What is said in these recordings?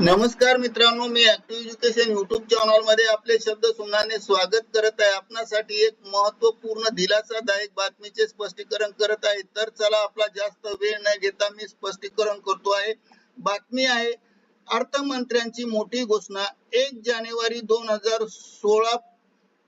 नमस्कार मित्रांनो मी ऍक्टिव्ह एज्युकेशन युट्यूब चॅनलमध्ये आपले शब्द सुनाने स्वागत करत आहे. आपणासाठी एक महत्त्वपूर्ण दिलासादायक बातमीचे स्पष्टीकरण करत आहे. तर चला आपला जास्त वेळ न घेता मी स्पष्टीकरण करतो आहे. बातमी आहे अर्थमंत्र्यांची मोठी घोषणा. एक जानेवारी दोन हजार सोळा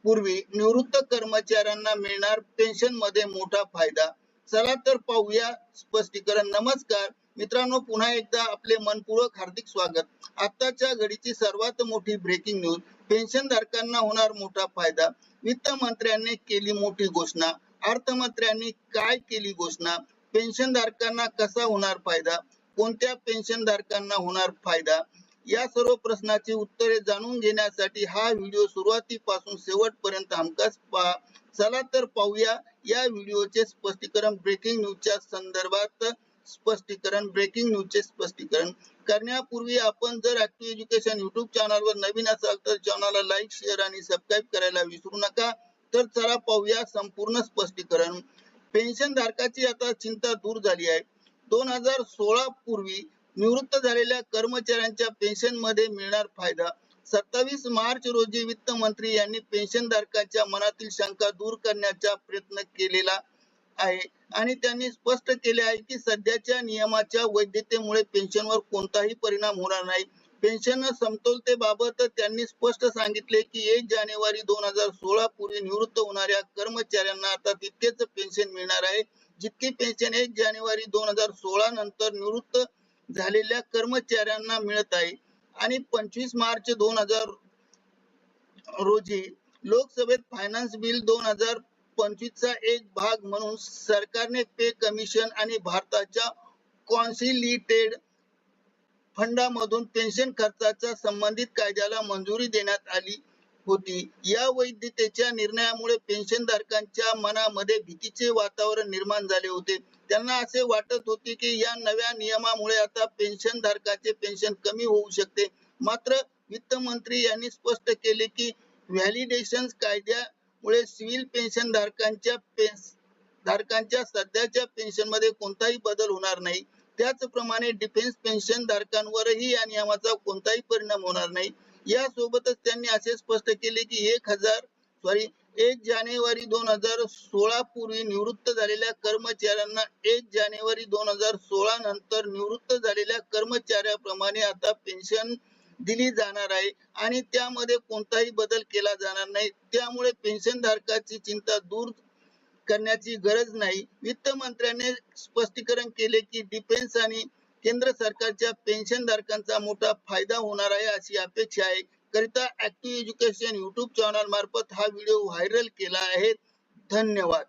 पूर्वी निवृत्त कर्मचाऱ्यांना मिळणार पेन्शनमध्ये मोठा फायदा. चला तर पाहूया स्पष्टीकरण. नमस्कार मित्रांनो पुन्हा एकदा आपले मनपूर्वक हार्दिक स्वागत. आताच्या घडीची सर्वात मोठी ब्रेकिंग न्यूज पेन्शन धारकांना होणार मोठा फायदा. वित्त मंत्र्यांनी केली मोठी घोषणा. अर्थमंत्र्यांनी काय केली घोषणा? पेन्शन धारकांना कसा होणार फायदा? कोणत्या पेन्शन धारकांना होणार फायदा? या सर्व प्रश्नाची उत्तरे जाणून घेण्यासाठी हा व्हिडिओ सुरुवातीपासून शेवटपर्यंत हमखास पहा. चला तर पाहूया या व्हिडिओचे स्पष्टीकरण ब्रेकिंग न्यूजच्या संदर्भात. स्पष्टीकरण ब्रेकिंग न्यूजचे स्पष्टीकरण करण्यापूर्वी आपण जर ऍक्टिव्ह एज्युकेशन युट्यूब चॅनलवर नवीन असाल तर चॅनलला लाईक शेअर आणि सबस्क्राईब करायला विसरू नका. तर चला पाहूया संपूर्ण स्पष्टीकरण. पेन्शन धारकाची आता चिंता दूर झाली आहे. दोन हजार सोळा पूर्वी निवृत्त झालेल्या कर्मचाऱ्यांच्या पेन्शनमध्ये मिळणार फायदा. सत्तावीस मार्च रोजी वित्त मंत्री यांनी पेन्शन धारकाच्या मनातील शंका दूर करण्याचा प्रयत्न केलेला. आहे. आणि त्यांनी स्पष्ट केले आहे की सध्याच्या नियमाच्या वैधतेमुळे पेन्शनवर कोणताही परिणाम होणार नाही. पेन्शन समतोलतेबाबत त्यांनी स्पष्ट सांगितले की एक जानेवारी दोन हजार सोळा पूर्वी निवृत्त होणाऱ्या कर्मचाऱ्यांना आता तितकेच पेन्शन मिळणार आहे. जितकी पेन्शन एक जानेवारी दोन हजार सोळा नंतर निवृत्त झालेल्या कर्मचाऱ्यांना मिळत आहे. आणि पंचवीस मार्च दोन हजार रोजी लोकसभेत फायनान्स बिल दोन हजार पंचवीसचा एक भाग म्हणून सरकारने पे कमिशन आणि भारताच्या कॉन्सिलिटेड फंडामधून पेन्शन खर्चाच्या संबंधित कायद्याला मंजुरी देण्यात आली होती. या वैधतेच्या निर्णयामुळे पेन्शन धारकांच्या मनामध्ये भीतीचे वातावरण निर्माण झाले होते. त्यांना असे वाटत होते की या नव्या नियमामुळे आता पेन्शन धारकाचे पेन्शन कमी होऊ शकते. मात्र वित्त मंत्री यांनी स्पष्ट केले की व्हॅलिडेशन कायद्या मुळे सिव्हिल पेन्शन धारकांच्या धारकांच्या सध्याच्या पेन्शनमध्ये कोणताही बदल होणार नाही. त्याचप्रमाणे डिफेन्स पेन्शन धारकांवरही या नियमाचा कोणताही परिणाम होणार नाही. यासोबतच त्यांनी असे स्पष्ट केले की एक हजार सॉरी एक जानेवारी दोन हजार सोळा पूर्वी निवृत्त झालेल्या कर्मचाऱ्यांना एक जानेवारी दोन हजार सोळा नंतर निवृत्त झालेल्या कर्मचाऱ्याप्रमाणे आता पेन्शन दिली जाणार आहे आणि त्यामध्ये कोणताही बदल केला जाणार नाही. त्यामुळे पेन्शन धारकाची चिंता दूर करण्याची गरज नाही. वित्त मंत्र्याने स्पष्टीकरण केले की डिफेन्स आणि केंद्र सरकारच्या पेन्शन धारकांचा मोठा फायदा होणार आहे अशी अपेक्षा आहे. करिता ऍक्टिव्ह एज्युकेशन युट्यूब चॅनल मार्फत हा व्हिडिओ व्हायरल केला आहे. धन्यवाद.